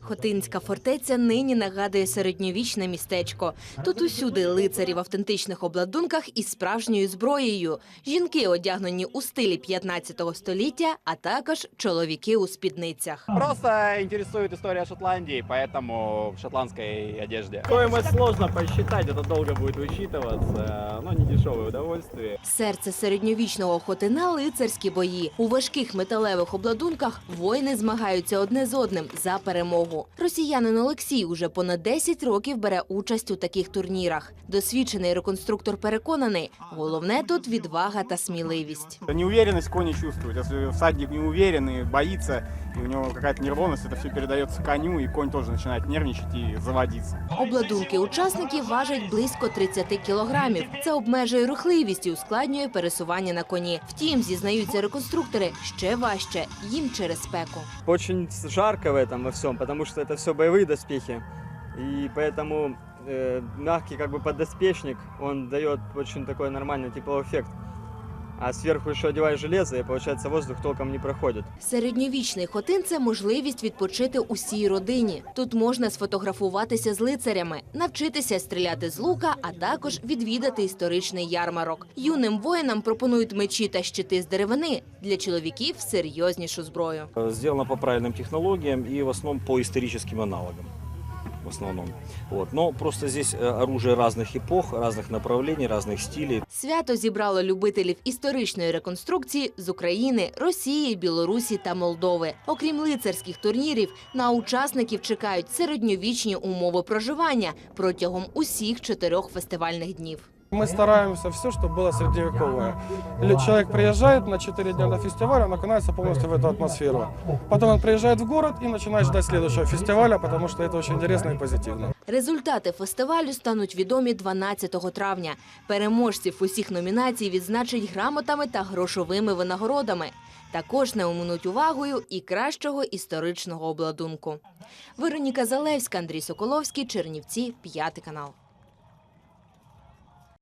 Хотинська фортеця нині нагадує середньовічне містечко. Тут усюди лицарі в автентичних обладунках із справжньою зброєю. Жінки одягнені у стилі 15 століття, а також чоловіки у спідницях. Просто интересует история Шотландии, поэтому в шотландской одежде. Стоимость сложно посчитать, это долго будет вычитываться, но не дешевое удовольствие. Серце середньовічного Хотина – лицарські бої. У важких металевих обладунках воїни змагаються одне з одним за перемогу. Росіянин Олексій уже понад 10 років бере участь у таких турнірах. Досвідчений реконструктор переконаний, головне тут відвага та сміливість. Неуверенность кони чувствует. Если всадник не уверен и боится, и у него какая-то нервозность, это все передается коню, и конь тоже начинает нервничать и заводиться. Обладунки учасників важать близько 30 кілограмів. Це обмежує рухливість і ускладнює пересування на коні. Втім, зізнаються реконструктори, ще важче їм через спеку. Очень жарко в этом во всем, потому что это все боевые доспехи. И поэтому э, мягкий как бы поддоспешник, он дает очень такой нормальный тепловой эффект. А сверху еще одеваешь железо, и получается воздух толком не проходит. Середньовічний хотин це можливість відпочити усій родині. Тут можна сфотографуватися з лицарями, навчитися стріляти з лука, а також відвідати історичний ярмарок. Юним воїнам пропонують мечі та щити з деревини для чоловіків серйознішу зброю. сделано по правильным технологиям и в основном по историческим аналогам В основном. Вот. Но просто здесь э, оружие разных эпох, разных направлений, разных стилей. Свято зібрало любителів історичної реконструкції з України, Росії, Білорусі та Молдови. Окрім лицарських турнірів, на учасників чекають середньовічні умови проживання протягом усіх чотирьох фестивальних днів. Мы стараемся все, чтобы было средневековое. Или человек приезжает на 4 дня на фестиваль, он окунается полностью в эту атмосферу. Потом он приезжает в город и начинает ждать следующего фестиваля, потому что это очень интересно и позитивно. Результати фестивалю стануть відомі 12 травня. Переможців усіх номінацій відзначать грамотами та грошовими винагородами. Також не оминуть увагою і кращого історичного обладунку. Вероніка Залевська, Андрій Соколовський, Чернівці, п'ятий канал.